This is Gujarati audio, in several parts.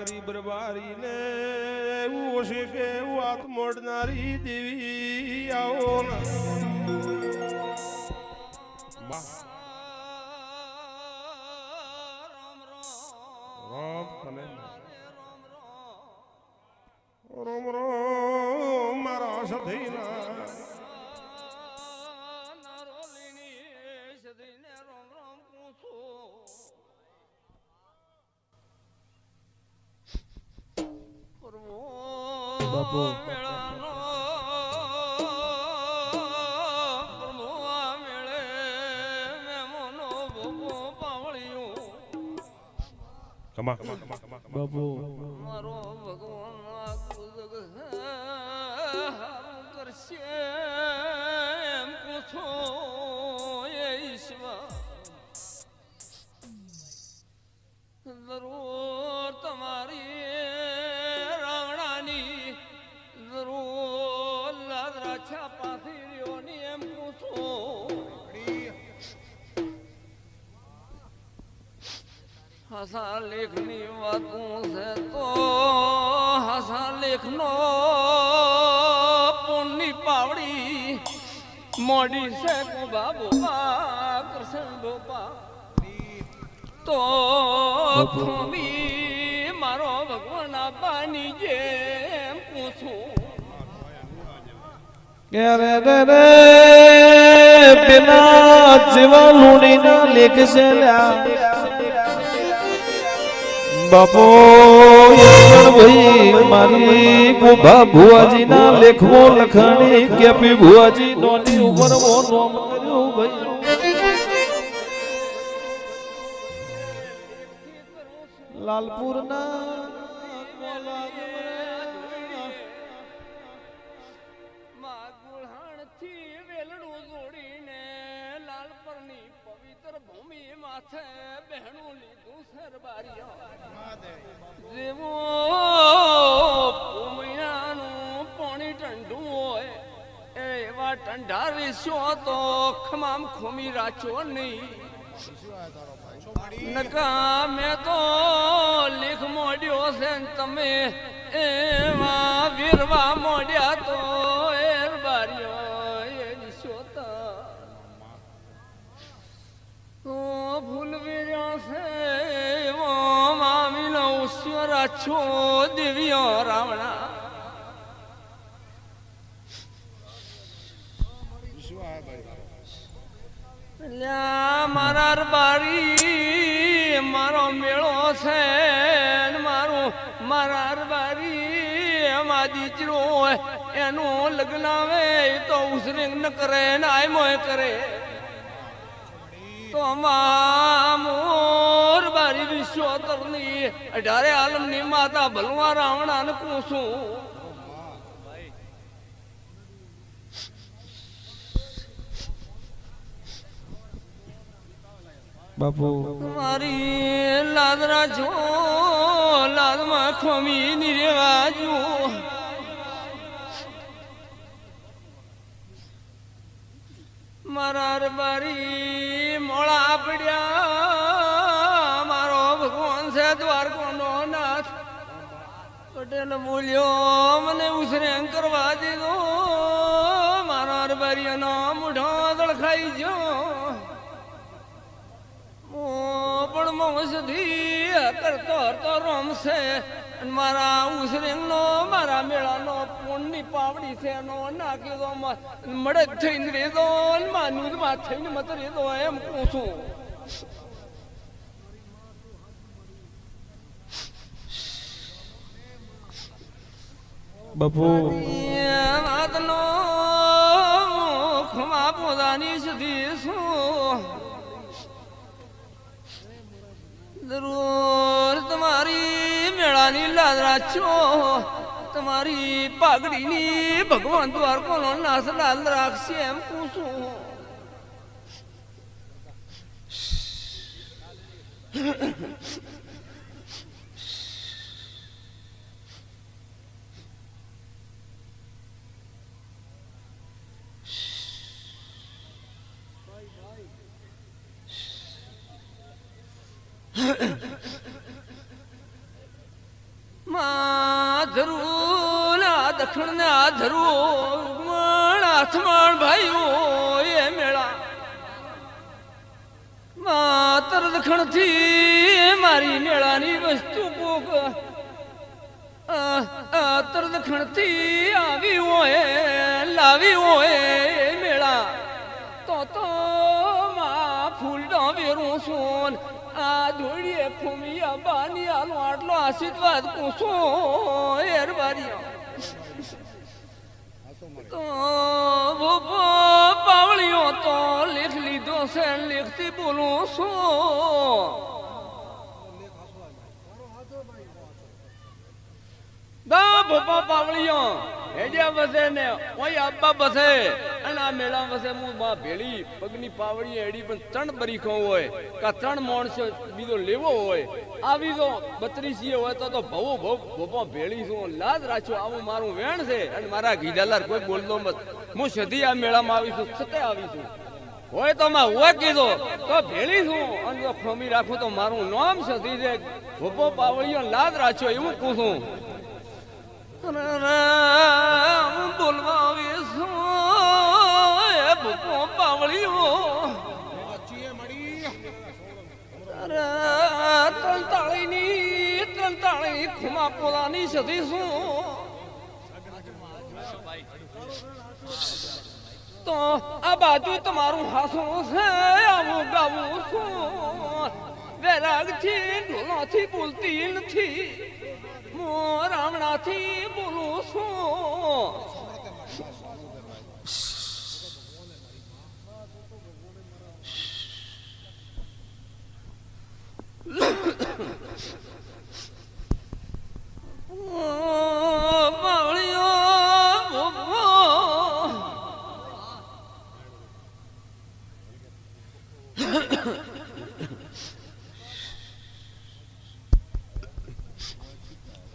કરી બરબારી ને એવું ઓછી કે એવું હાથ મોડનારી દેવી આવો રામ રામ. રામ રામ. રોમ રોમ. બાપુ. કમા. બાપુ. મારો ભગવાન કરશે. હસા લેખની વાતું છે તો હસા લેખનો પુણ્ય પાવડી મોડી છે બોબા કૃષ્ણ બોબા તો ખોમી મારો ભગવાન આપવાની જેમ પૂછું. કે રે રે પેલા લેખ છે લ્યા. બાપો ભાઈ મારી કુભા ભુવાજીના લેખવો લખણી કેપી ભુવાજી નોની મો નોમ કર્યું ભાઈ. લાલપુરના માં માથે બહેણું લીધું જેવો ભૂમિયાનું પાણી ઠંડુ હોય એવા ઠંડા રેસ્યો તો ખમામ ખોમી રાચો નહીં. નકા મેં તો લીખ મોડ્યો છે તમે એવા વીરવા મોડ્યા તો રાછો દિવ્યો રાવણા. મારા બારી મારો મેળો છે મારું, મારો બારી એમાં દીકરો એનું લગ્ન આવે તો ઉસરિંગ ન કરે ને આયમોય કરે. તો મોર બારી વિશ્વતરની અઢારે આલમની માતા ભલવા રાવણા ને પૂછું બાપુ. મારી લાદરા જો લાદમાં ખોમી નિરેવાજુ મારા બારી મોળા પડ્યા. પટેલ બોલ્યો, મને ઉસરે કરવા દીધો મારા રબારીનો મૂઢો દળખાઈ ઓ પણ મોસધી કરતો હરતો રમશે મારા ઉસરીનો મારા મેળાનો પૂનની પાવડી છે એનો નાખી દો મળે જ થઈને રેદો માનું માં થઈને મત રેદો એમ પૂછું બાપુ. વાતનો મુખમાં પોતાની સુધી શું? જરૂર તમારી મેળાની લાદરા છો. તમારી પાઘડીની ભગવાન દ્વારકોનો નાશ લાલ રાખશે એમ પૂછું એ મેળા. માતર વસ્તુ કોકથી આવી હોય, લાવી હોય મેળા. તો તો માં ફૂલ વેરું સોન, આ ધોળીએ ફૂમિયા બાની આલો આટલો આશીર્વાદ કુસો બોબો પાવળીઓ તો લેખ લીધો છે લેખથી બોલું છું. દા ભોપા પાવળીઓ. હેડ્યા વસે ને, ઓય અબ્બા વસે. અને આ મેળા વસે હું બા ભેળી, પગની પાવડી હેડી પણ ત્રણ બરીખો હોય. કા ત્રણ માણસો બીજો લેવો હોય. આવી જો બત્રીસી હોય તો તો ભવો ભવ ભોપો ભેળી છું લાજ રાખ્યો આવું મારું વેણ છે. અને મારા ગીધાલાર કોઈ બોલતો મત. હું સધી આ મેળામાં આવી છું, છતે આવી છું. હોય તો માં હોય કીધો. તો ભેળી છું. અને જો ખમી રાખું તો મારું નામ સધી છે. ભોપો પાવળીઓ લાજ રાખ્યો એવું પૂછું બોલવા આવીશું એ ભૂકો પાવળીઓ અરે ત્રણ તાળીની ખુમા શું? તો આ બાજુ તમારું હાસું છે, આવું ગાવું છું. વેરાગથી, ઢોલાથી, બોલતી નથી. હું રામણાથી બોલું છું પાવળીઓ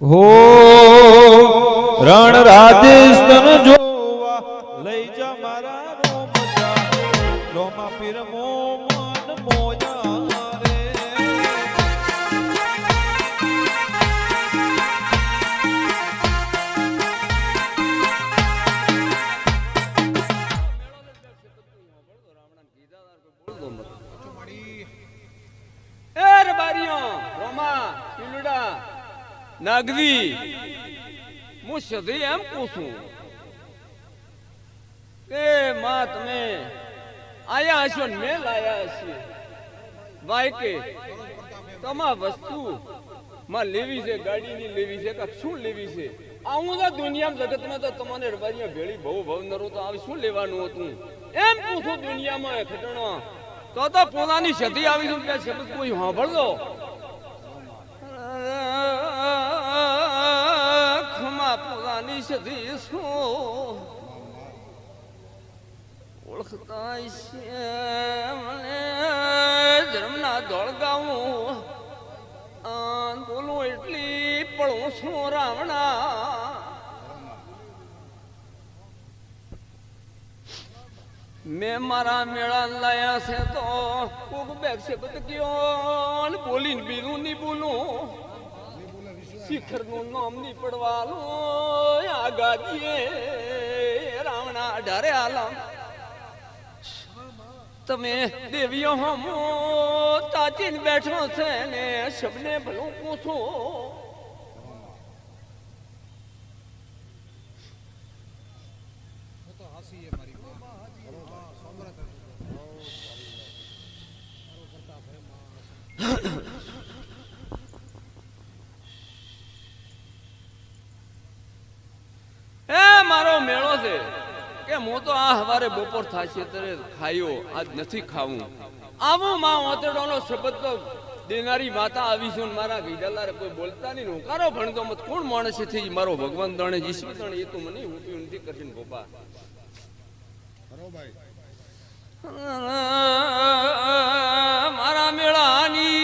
હો રણ રાજસ્થાન સધી એમ પૂછું. કે માં, તમે આયા હશો ને મેં લાયા હશે. કે, તમા વસ્તુ માં લેવી છે ગાડીની લેવી છે કે શું લેવી છે? આવું તો દુનિયામાં જગતમાં તો તમને રબારીઓ ભેળી બહુ ભવ નરો તો આવી, શું લેવાનું હતું? એમ પૂછું દુનિયામાં ખટણો તો તો પોતાની સતી આવી છું કે શબ્દ કોઈ સાંભળજો સતી શું ઓળખતા છે મને જન્મના દોડગાવું બોલું એટલી પડું છું રાવણા. મેં મારા મેળા લાયા છે તો કોક બેગ છે ને બોલીને બીજું નહીં બોલું. શિખરનું નામની પડવાનું આ ગાદીએ રાવણા અઢારે આલમ તમે દેવીઓ હમો તાચીન બેઠો છે ને શબને ભલું પૂછો. એ મારો મેળો છે કે હું તો આ હવારે બપોર થશે ત્યારે ખાયો આજ નથી ખાવું. આવો માં ઓતરડોનો શબ્દ તો દેનારી માતા આવી છું મારા ગીડાલારે કોઈ બોલતા નહીં. હુંકારો ભણતો મત કોણ માણસ છે મારો ભગવાન દણે જીસવી દણે, એ તો મને હું નથી કરશે ને ગોપા મારા મેળાની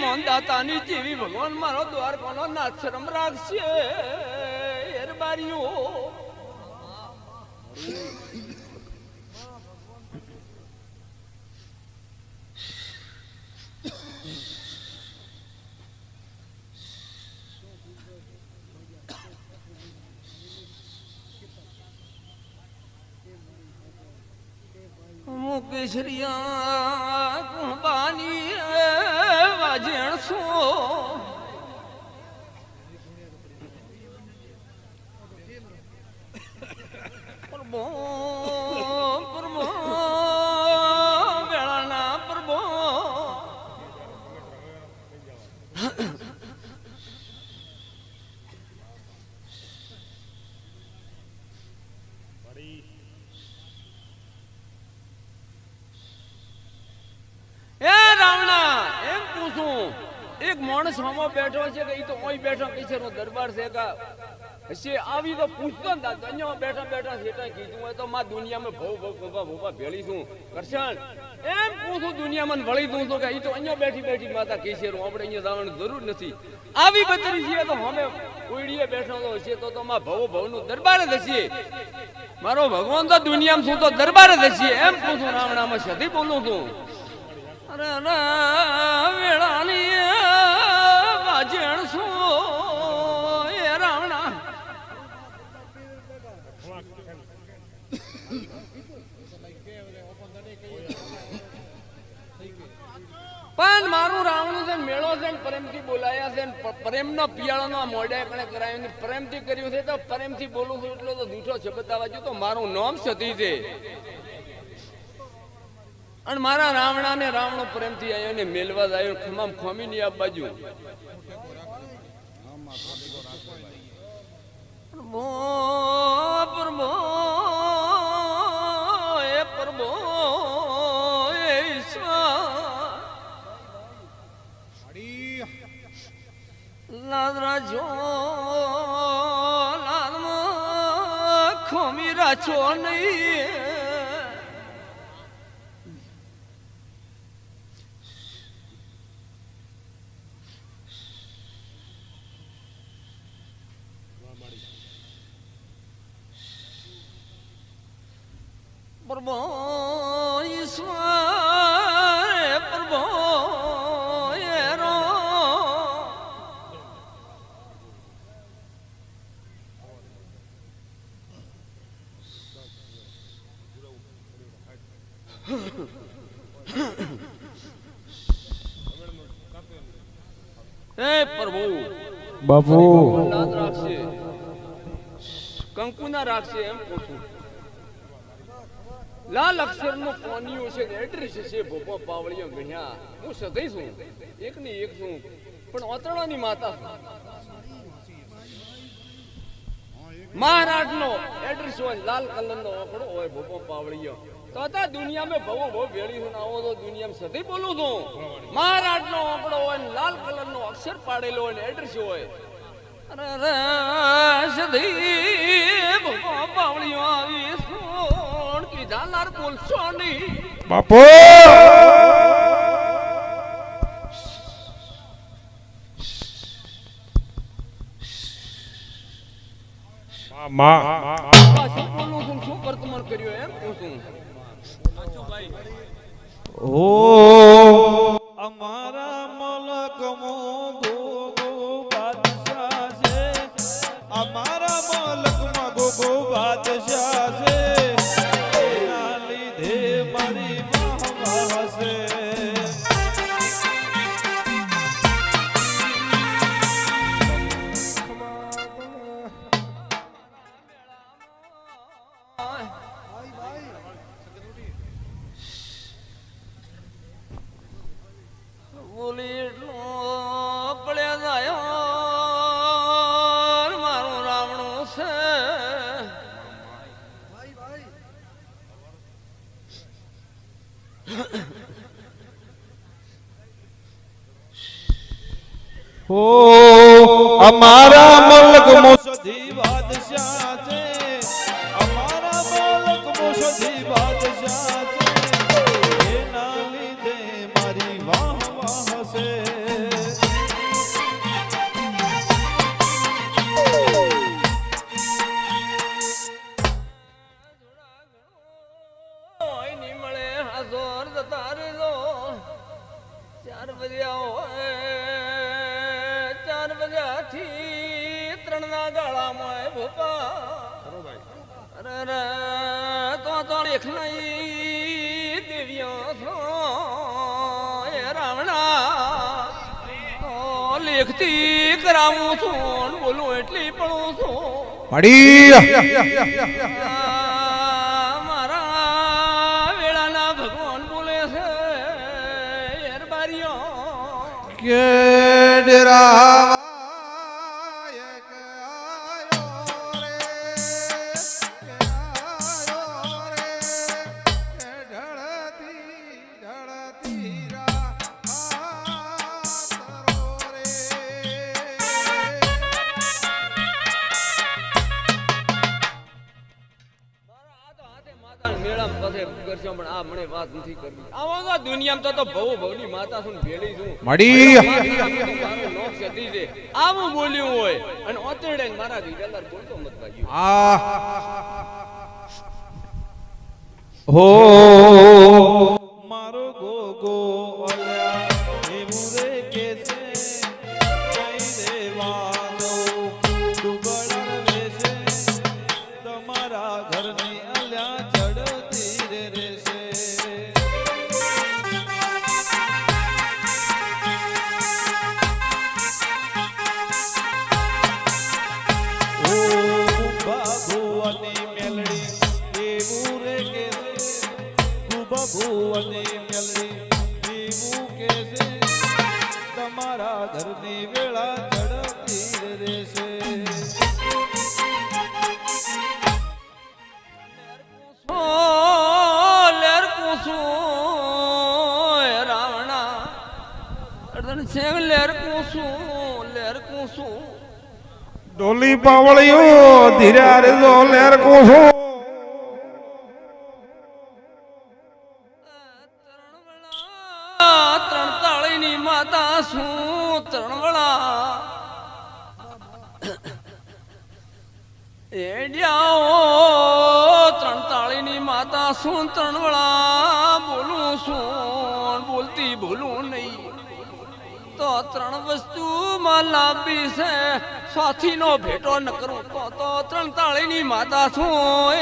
મોંદાતાની જેવી ભગવાન મારો દ્વાર કોનો નાચરમ રાખશે. એરબારીઓ કેસરિયા એ રાવણા એમ પૂછું એક માણસ હમો બેઠો છે કે એ તો બેઠો કઈ નો દરબાર છે કે હશે? આવી તો પૂછતો ને બેઠા બેઠા કીધું તો માં દુનિયામાં ભવ ભવ ભેળી છું. કરશન એમ પૂછું દુનિયામાં વળી દઉં તો કે એ તો અહીંયા બેઠી બેઠી માતા છે આપણે અહીંયા જવાની જરૂર નથી. આવી બતરી છીએ તો અમે ઉડીએ બેઠો તો હશે તો તો માં ભવો ભવનું દરબાર જ હશે. મારો ભગવાન તો દુનિયામાં શું તો દરબાર જ હશે. એમ પૂછું રામણામાં સધી બોલું છું? અરે અરે પ્રેમનો પિયાળોનો મોઢે કણે કરાયું ને પ્રેમથી કર્યું છે તો પ્રેમથી બોલું છું એટલો તો જૂઠો શબ્દ જો તો મારું નામ સતી છે. અને મારા રાવણા ને રાવણો પ્રેમથી આવ્યો ને મેલવા આવ્યો ખમામ ખોમી ની આ બાજુ. પ્રભો પ્રભો એ પ્રભો એ ઈશ્વર. લાદ રાજો, લાદમાં ખોમી રાચો નહીં પ્રભુ બાપુ. નાદ રાખશે. એમ પૂછું લાલ અક્ષરનું પોનિયું છે એડ્રેસ છે ભોપા પાવળિયો ગણ્યા. હું સદઈ છું. એક ની એક છું. પણ ઓતરણાની માતા મહારાજ નો એડ્રેસ હોય લાલ કલર નો ઓકડો હોય ભોપો પાવળિયો તો દુનિયા દુનિયામાં ભવો ભવ ભેળી હું આવો તો દુનિયામાં સધી બોલું છું. મહારાજ નો ઓકડો હોય ને લાલ કલર નો અક્ષર પાડેલો હોય ને એડ્રેસ હોય. અરે સદી ભોપો પાવળિયો આવી સોણ કીધા લાર બોલશો નહીં બાપો! માં શું બોલું છું શું વર્તમાન કર્યું એમ? પૂછું અમારા મલક ગોગો બાદશાહ છે. અમારા મલકમાં ગોગો બાદશાહ છે. હો અમારા મલક મોસધી બાદશાહ છે. ગળામાં ભૂપા. અરે તો તો રેખનાઈ દેવ્યો છો. એ રાવણા લેખતી કરાવું છું બોલું એટલી પણ છું. મળી કે ડરાવા માતાના પાસે કરશો પણ આ મને વાત નથી કરવી આવો તો દુનિયામાં તો તો ભવ ભવની માતા છું ભેળી છું મડી નોક જતી છે આવું બોલ્યું હોય અને ઓતરડે મારા દીદાર બોલતો મત ભાઈ આ હો મારો ગોગો છે ભગવની મેલડી કે છે. તમારા ઘરની વેળા ચડતી રહેશે. લેર કુસું લેર કુસું ડોલી પાવળીઓ ધીરે રે લેર કોસો એડિયાઓ ત્રણ તાળીની માતા શું ત્રણવળા બોલું શું બોલતી ભૂલું નહીં. તો ત્રણ વસ્તુ માં લાંબી છે, સાથીનો ભેટો ન કરું. તો તો ત્રણ તાળીની માતા શું એ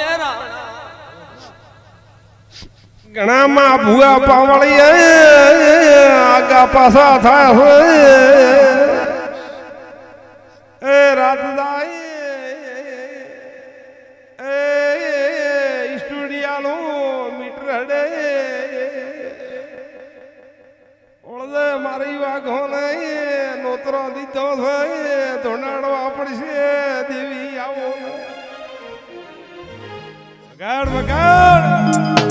ઘણામાં ભૂવા પાવળી આગા પાછા થાય છે Devagar, devagar!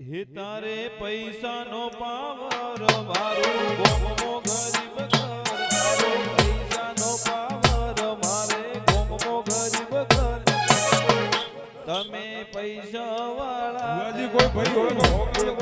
હે તારે પૈસાનો પાવર મારો ગોમો ગરીબ ઘર. તારો પૈસાનો પાવર મારે ગોમો ગરીબ ઘર. તમે પૈસા વાળા કોઈ ભાઈ હોય હોકળો.